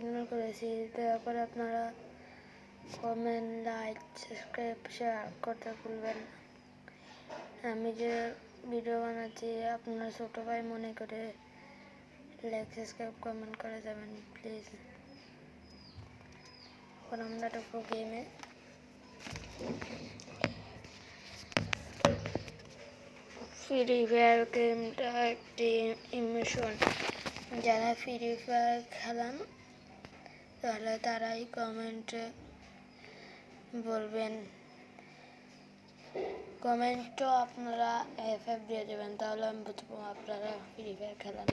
Channel করেছি, দয়া করে আপনারা কমেন্ট লাইক সাবস্ক্রাইব শেয়ার করতে ভুলবেন আমি যে ভিডিও বানাচ্ছি, আপনার ছোটো ভাই মনে করে লাইক সাবস্ক্রাইব কমেন্ট করে যাবেন প্লিজ এখন আমরা ঢুকবো গেমে ফ্রি ফায়ার গেমটা একটি ইমোশন যারা ফ্রি ফায়ার খেলান তাহলে তারাই কমেন্টে বলবেন। কমেন্টও আপনারা এফ এফ দিয়ে দেবেন, তাহলে আমি বুঝব আপনারা ফ্রি ফায়ার খেলান।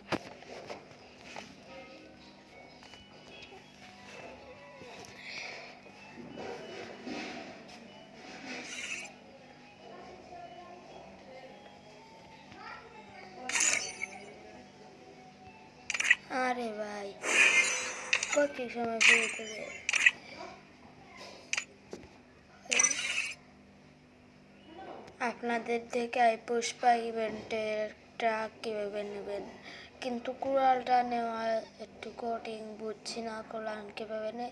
আরে ভাই। কত সময় ফিরে দেবে আপনাদের থেকে এই পুষ্পা ট্রাক কীভাবে নেবেন? কিন্তু কুড়ালটা নেওয়া একটু কঠিন, বুঝছি না কুড়াল কীভাবে নে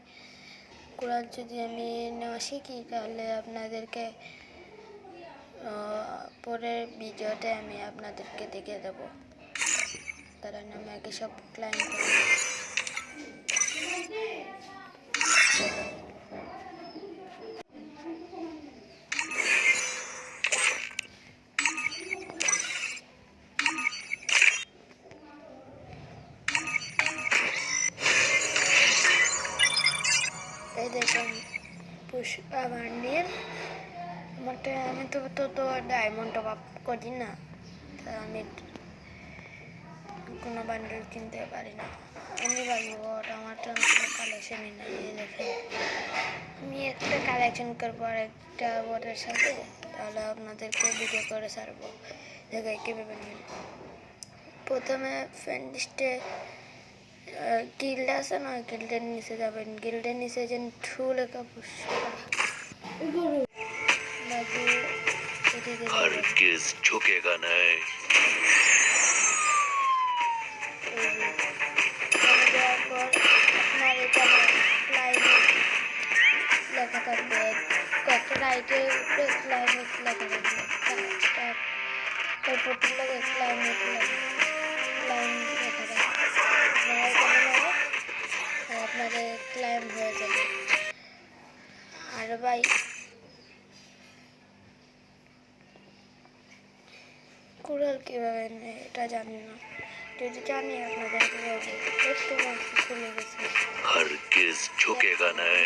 কুড়াল যদি আমি নেওয়া শিখি, তাহলে আপনাদেরকে পরের ভিডিওতে আমি আপনাদেরকে দেখে দেবো। তারা আমি আগে সব ক্লাইম করি দেখুন পুষ্পা বান্ডিল আমারটা আমি তো তো ডায়মন্ড অফ করি না। আমি কোনো বান্ডেল কিনতে পারি না। আমি ওট আমার তো কালেকশনই নাই দেখেন আমি একটা কালেকশন করব আর একটা বোর্ডের সাথে তাহলে আপনাদেরকে ভিডিও করে ছাড়বো দেখে কীভাবে নেবেন প্রথমে ফ্রেন্ডিস্টে গিল্ড আছে না? গিল্ডের নিচে যাবেন। গিল্ডের নিচে যে ঠু লেখা পুষ্পা বাকি এদিকে কীভাবে এটা জানি না যদি জানি আপনাদের একটু খুলে গেছে আর কেস ঝুঁকেগা নাই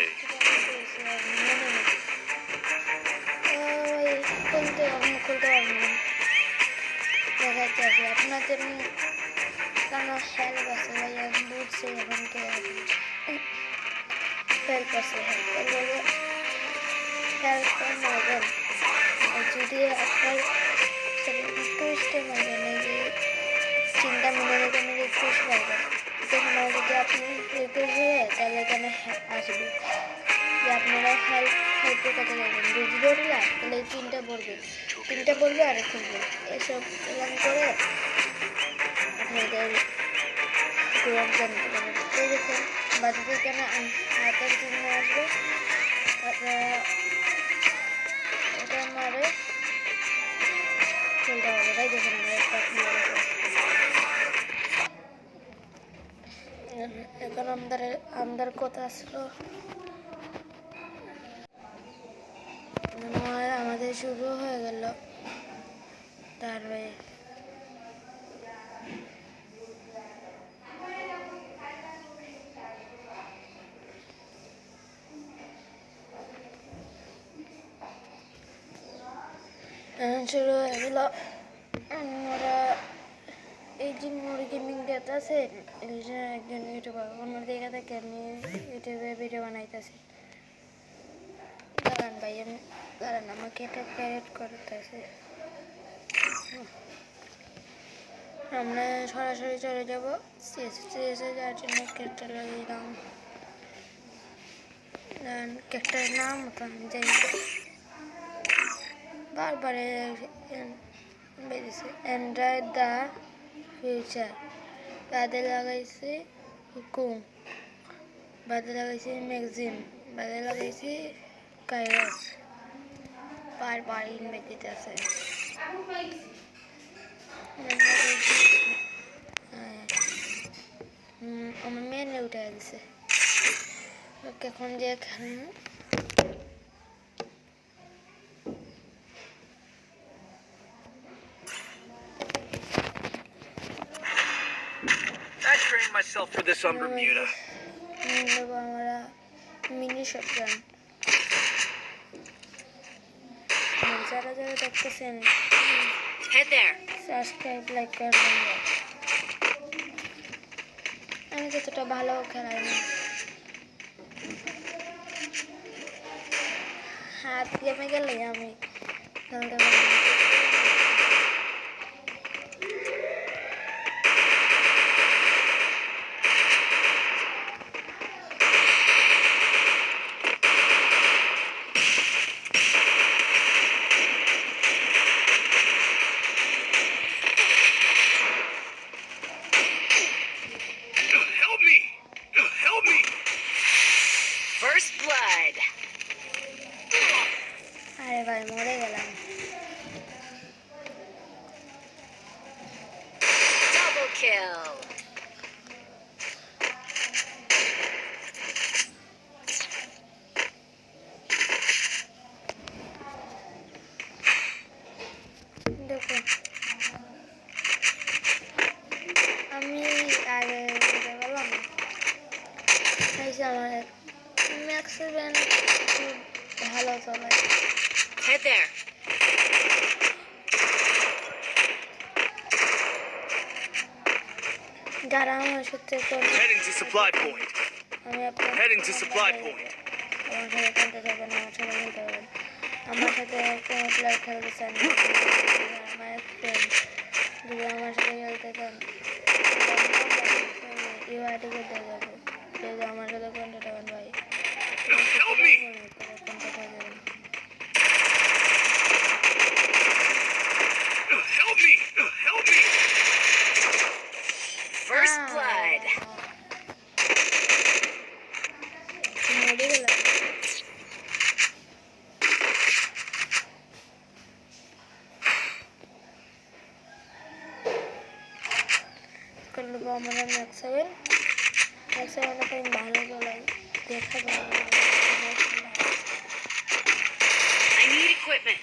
খুলতে আমি খুলতে পারবো না দেখাতে হবে আপনাদের কেন হেল্প আছে ভাই আমি বুঝছি এখন কে হেল্প আছে হেল্প হেল্প যদি আপনার রিকোয়েস্টে মারবেন এই যে চিন্তা মনে রেখে রিকোয়েস্ট পাবেন তখন আর যদি আপনি রিকোয়েস্ট হয়ে তাহলে এখানে হ্যাঁ আসবে। যে আপনারা হেল্প হেল্পের কথা জানেন যদি ধরলা তাহলে এই তিনটা বলবে। তিনটা বলবে আর খুলবে এসব এরকম করে আপনাদের কোরআন জানতে পারবেন। এই দেখুন, বাড়িতে এখানে হাতের চিহ্ন আসবে? আপনারা খুলতে হবে তাই। এখন আমাদের আমাদের কথা আসলো আমাদের শুরু হয়ে গেল তারপরে শুরু হয়ে গেল আমরা এই যে মোর গেমিং ডেট আছে একজন ইউটিউবার ওনার দিকে থেকে আমি ইউটিউবে ভিডিও বানাইতেছি। দাঁড়ান ভাই, আমি, দাঁড়ান, আমাকে এটা প্যারেড করতেছে। আমরা সরাসরি চলে যাব। সিএসএ যাওয়ার জন্য কেকটা লাগিয়ে দিলাম কেকটার নাম তো আমি জানি না। বারবার বেরিয়েছে। অ্যান্ড্রয়েড দ্য ফিউচার তাদের লাগাইছে হুকুম বাদে লাগাইছি ম্যাগজিন বাদে লাগাইছি কাইরাস পার ইনভাইট দিতে আছে আমার মেয়ে উঠে গেছে। ওকে এখন যে খেলেন myself for this on Bermuda. নেব আমরা মিনি শটগান যারা যারা দেখতেছেন Head there. সাবস্ক্রাইব লাইক করবেন আমি ততটা ভালো খেলাই না হাত গেমে গেলে আমি খেলতে পারি আরে ভাই মরে গেলাম Double kill. দেখো আমি আগে বললাম আমার সেভেন খুব ভালো চলে Head there. যারা আমার সাথে করে Heading to supply point. আমি আপনার Heading to supply point. আমার সাথে খেলতে যাবেন আমার সাথে খেলতে পারবেন আমার সাথে কোনো প্লেয়ার খেলতে চান না, আমার এক ফ্রেন্ড যদি আমার সাথে খেলতে চান ইউআইডি করতে যাবে যদি আমার সাথে কন্ট্যাক্ট হবেন ভাই I need equipment.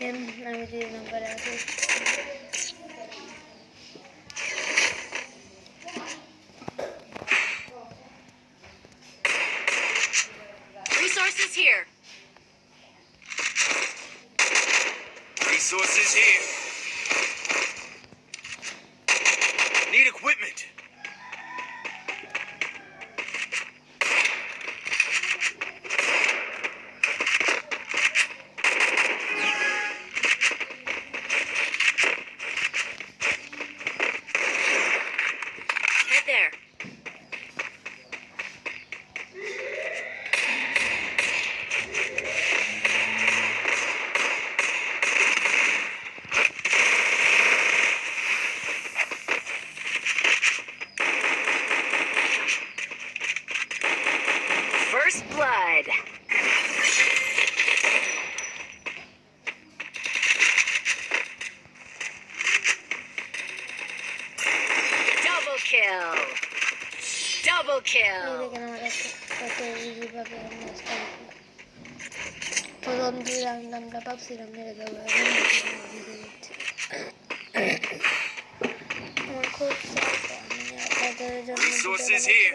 দেখেন আমি দুই নম্বরে আছি Resources here. Resources here. Need equipment. Head there. kill. Double এই kill. দেখেন আমার একটা কত ইজিভাবে ম্যাচটা প্রথম দুই রাউন্ড আমরা ভাবছিলাম মেরে দেবো এখন জিতে যাচ্ছে আমার খুব চাপ আমি আপনাদের জন্য video Resources বানাতে here.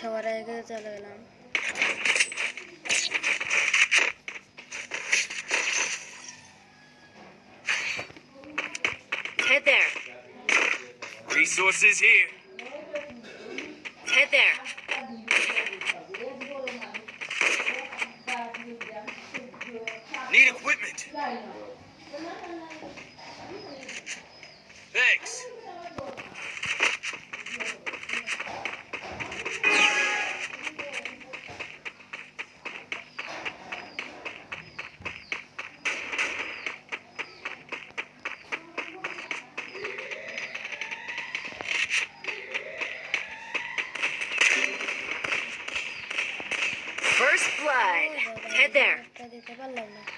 সবার আগে চলে গেলাম Head there. Resources here. Head there. Need equipment. Thanks. একটা দিতে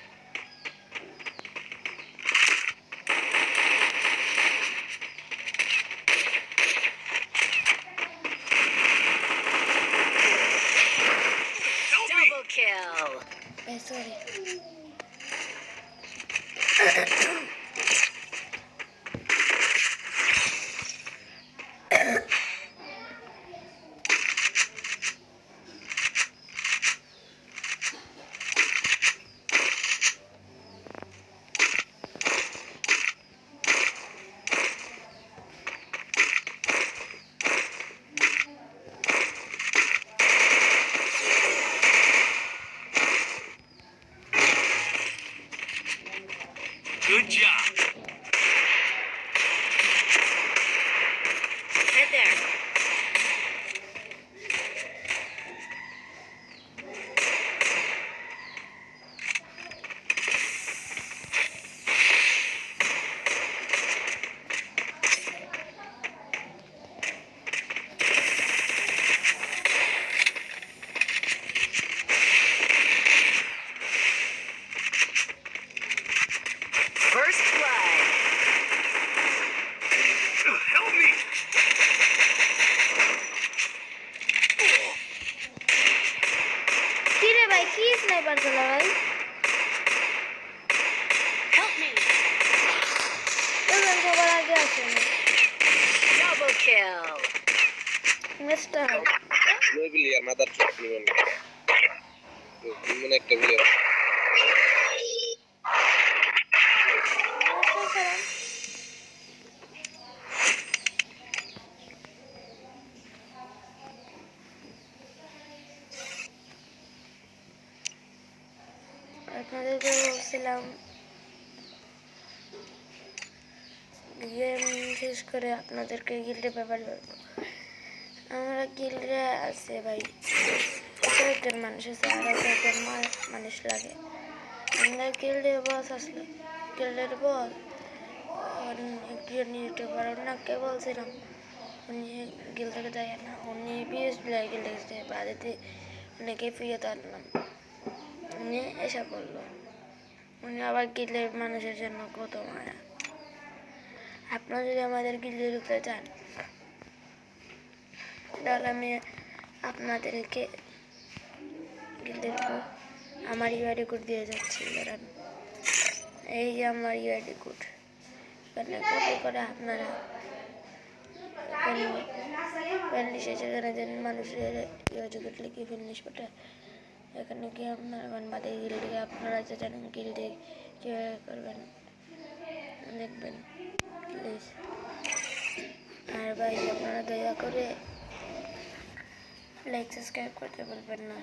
বলছিলাম গেম শেষ করে আপনাদেরকে গিল্ডে ব্যাপার বলব আমরা গিল্ডে আছে ভাই কয়েকজন মানুষ আছে আরও কয়েকজন মা- মানুষ লাগে। আমরা গিল্ডে বস আসলে। গিল্ডের বস একজন ইউটিউবার ওনাকে বলছিলাম? উনি গিল্ডকে দেয় না, উনি বিএস প্লেয়ার গিল্ডে গেছে বাড়িতে অনেকে ফিরে আনলাম। উনি এসে বলল উনি আবার গিল্ডের মানুষের জন্য কত মায়া। আপনারা যদি আমাদের গিল্ডে ঢুকতে চান, তাহলে আমি আপনাদেরকে আপনাদেরকে আমার ইউআইডি কোড দিয়ে যাচ্ছি, দাঁড়ান। এই যে আমার ইউআইডি কোড এখানে কপি করে আপনারা ফ্যান্ডিসে যেখানে যেন মানুষের ইউআইডি কোড লিখে ফ্যান্ডিস পাঠা এখানে গিয়ে আপনারা বানবাদে গিল্ডে আপনারা যে জানেন গিল্ডে কীভাবে করবেন? দেখবেন প্লিজ আর ভাই, আপনারা দয়া করে লাইক সাবস্ক্রাইব করতে বলবেন না।